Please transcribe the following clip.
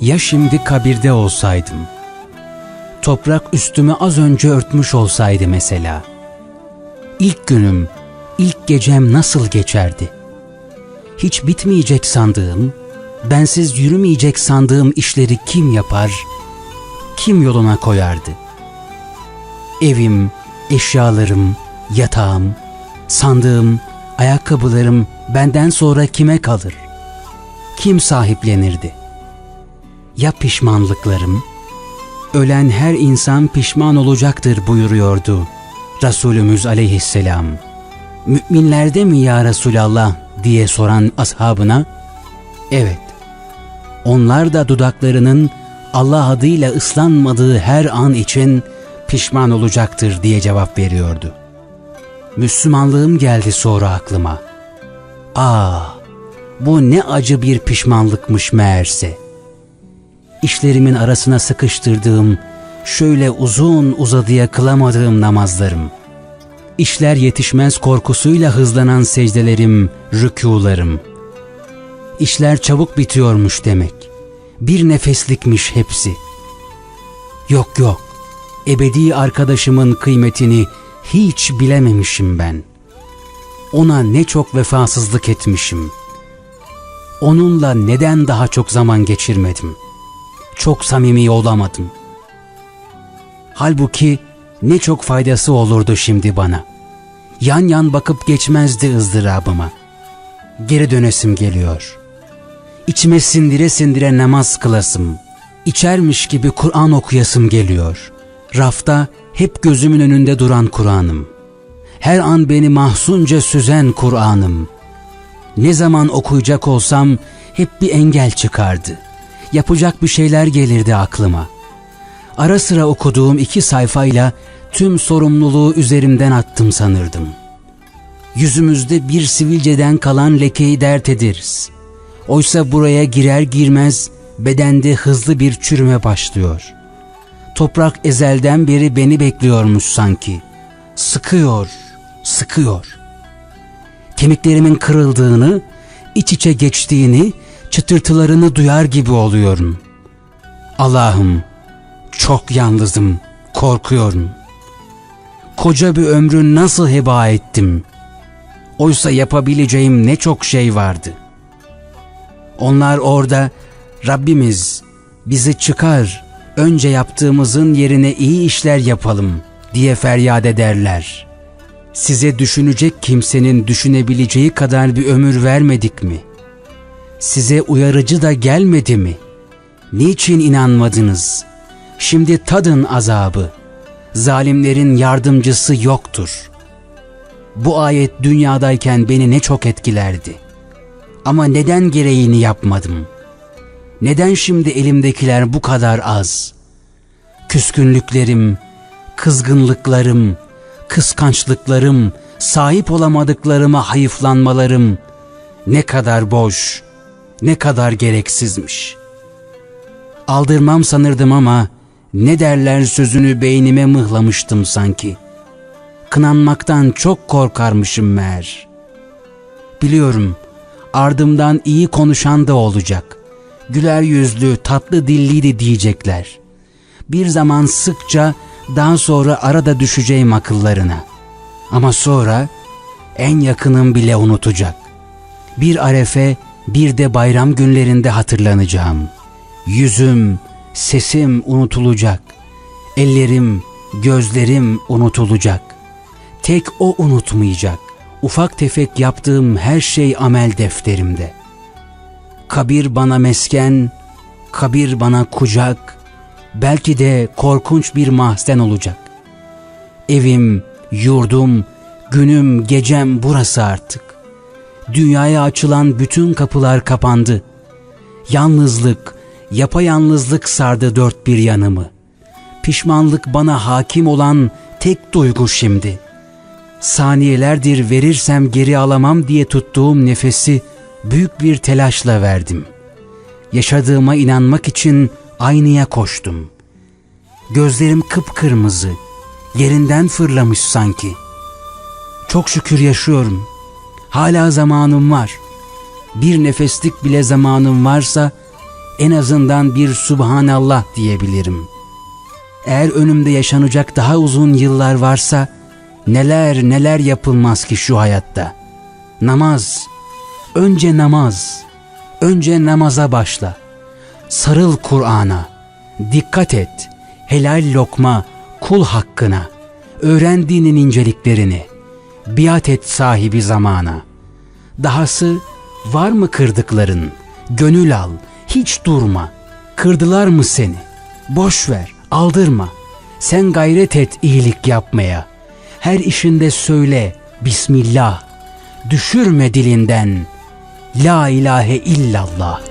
Ya şimdi kabirde olsaydım? Toprak üstümü az önce örtmüş olsaydı mesela. İlk günüm, ilk gecem nasıl geçerdi? Hiç bitmeyecek sandığım, bensiz yürümeyecek sandığım işleri kim yapar, kim yoluna koyardı? Evim, eşyalarım, yatağım, sandığım, ayakkabılarım benden sonra kime kalır? Kim sahiplenirdi? Ya pişmanlıklarım? Ölen her insan pişman olacaktır buyuruyordu Resulümüz aleyhisselam. Müminlerde mi ya Resulallah diye soran ashabına, evet, onlar da dudaklarının Allah adıyla ıslanmadığı her an için pişman olacaktır diye cevap veriyordu. Müslümanlığım geldi sonra aklıma. Aa, bu ne acı bir pişmanlıkmış meğerse. İşlerimin arasına sıkıştırdığım, şöyle uzun uzadıya kılamadığım namazlarım. İşler yetişmez korkusuyla hızlanan secdelerim, rükularım. İşler çabuk bitiyormuş demek. Bir nefeslikmiş hepsi. Yok yok, ebedi arkadaşımın kıymetini hiç bilememişim ben. Ona ne çok vefasızlık etmişim. Onunla neden daha çok zaman geçirmedim? Çok samimi olamadım. Halbuki ne çok faydası olurdu şimdi bana. Yan yan bakıp geçmezdi ızdırabıma. Geri dönesim geliyor. İçime sindire sindire namaz kılasım. İçermiş gibi Kur'an okuyasım geliyor. Rafta hep gözümün önünde duran Kur'an'ım. Her an beni mahzunca süzen Kur'an'ım. Ne zaman okuyacak olsam hep bir engel çıkardı. Yapacak bir şeyler gelirdi aklıma. Ara sıra okuduğum iki sayfayla tüm sorumluluğu üzerimden attım sanırdım. Yüzümüzde bir sivilceden kalan lekeyi dert ederiz. Oysa buraya girer girmez bedende hızlı bir çürüme başlıyor. Toprak ezelden beri beni bekliyormuş sanki. Sıkıyor, sıkıyor. Kemiklerimin kırıldığını, iç içe geçtiğini, çıtırtılarını duyar gibi oluyorum. Allah'ım, çok yalnızım, korkuyorum. Koca bir ömrü nasıl heba ettim? Oysa yapabileceğim ne çok şey vardı. Onlar orada Rabbimiz bizi çıkar, önce yaptığımızın yerine iyi işler yapalım diye feryat ederler. Size düşünecek kimsenin düşünebileceği kadar bir ömür vermedik mi? Size uyarıcı da gelmedi mi? Niçin inanmadınız? Şimdi tadın azabı. Zalimlerin yardımcısı yoktur. Bu ayet dünyadayken beni ne çok etkilerdi. Ama neden gereğini yapmadım? Neden şimdi elimdekiler bu kadar az? Küskünlüklerim, kızgınlıklarım, kıskançlıklarım, sahip olamadıklarıma hayıflanmalarım ne kadar boş, ne kadar gereksizmiş. Aldırmam sanırdım ama ne derler sözünü beynime mıhlamıştım sanki. Kınanmaktan çok korkarmışım meğer. Biliyorum ardımdan iyi konuşan da olacak. Güler yüzlü, tatlı dilliydi diyecekler. Bir zaman sıkça daha sonra arada düşeceğim akıllarına. Ama sonra en yakınım bile unutacak. Bir arefe bir de bayram günlerinde hatırlanacağım. Yüzüm, sesim unutulacak. Ellerim, gözlerim unutulacak. Tek o unutmayacak. Ufak tefek yaptığım her şey amel defterimde. Kabir bana mesken, kabir bana kucak, belki de korkunç bir mahzen olacak. Evim, yurdum, günüm, gecem burası artık. Dünyaya açılan bütün kapılar kapandı. Yalnızlık, yapayalnızlık sardı dört bir yanımı. Pişmanlık bana hakim olan tek duygu şimdi. Saniyelerdir verirsem geri alamam diye tuttuğum nefesi büyük bir telaşla verdim. Yaşadığıma inanmak için aynaya koştum. Gözlerim kıpkırmızı, yerinden fırlamış sanki. Çok şükür yaşıyorum. Hala zamanım var. Bir nefeslik bile zamanım varsa en azından bir Subhanallah diyebilirim. Eğer önümde yaşanacak daha uzun yıllar varsa neler neler yapılmaz ki şu hayatta. Namaz, önce namaz, önce namaza başla. Sarıl Kur'an'a, dikkat et, helal lokma, kul hakkına, öğren dinin inceliklerini, biat et sahibi zamana. Dahası var mı kırdıkların, gönül al, hiç durma. Kırdılar mı seni? Boş ver, aldırma. Sen gayret et iyilik yapmaya. Her işinde söyle Bismillah. Düşürme dilinden La ilahe illallah.